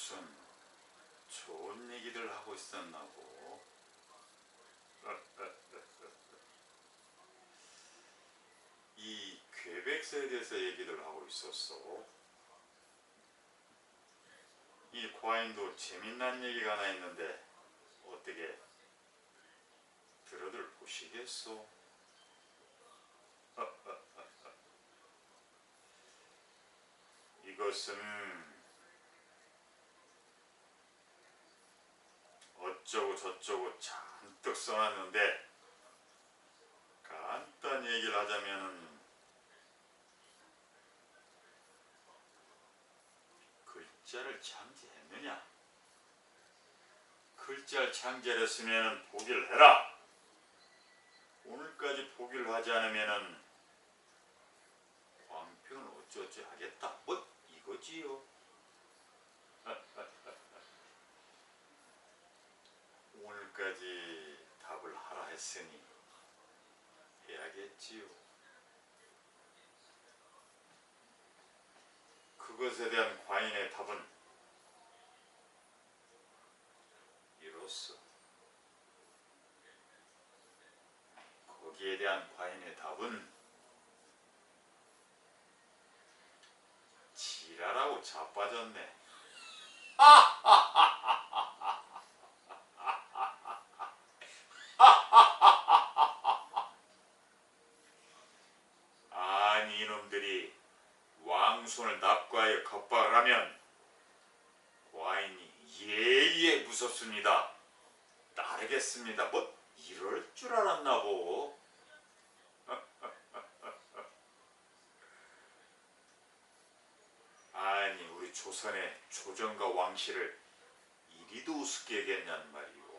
무슨 좋은 얘기를 하고 있었나 고. 이 괴백서에 대해서 얘기를 하고 있었어. 이 과인도 재미난 얘기가 하나 있는데 어떻게 들어들 보시겠소? 이것은 어쩌고 저쩌고 잔뜩 써놨는데 간단 얘기를 하자면 글자를 창제했느냐? 글자를 창제했으면 포기를 해라. 오늘까지 포기를 하지 않으면은 광평은 어쩌지 하겠다. 뭐 이거지요. 오늘까지 답을 하라 했으니 해야겠지요. 그것에 대한 과인의 답은 이로써 거기에 대한 과인의 답은 지랄하고 자빠졌네. 아 이놈들이 왕손을 납과하여 겁박을 하면 과인이 예예 무섭습니다. 따르겠습니다. 뭐 이럴 줄 알았나 보. 아니 우리 조선의 조정과 왕실을 이리도 우습게 얘기했냔 말이오.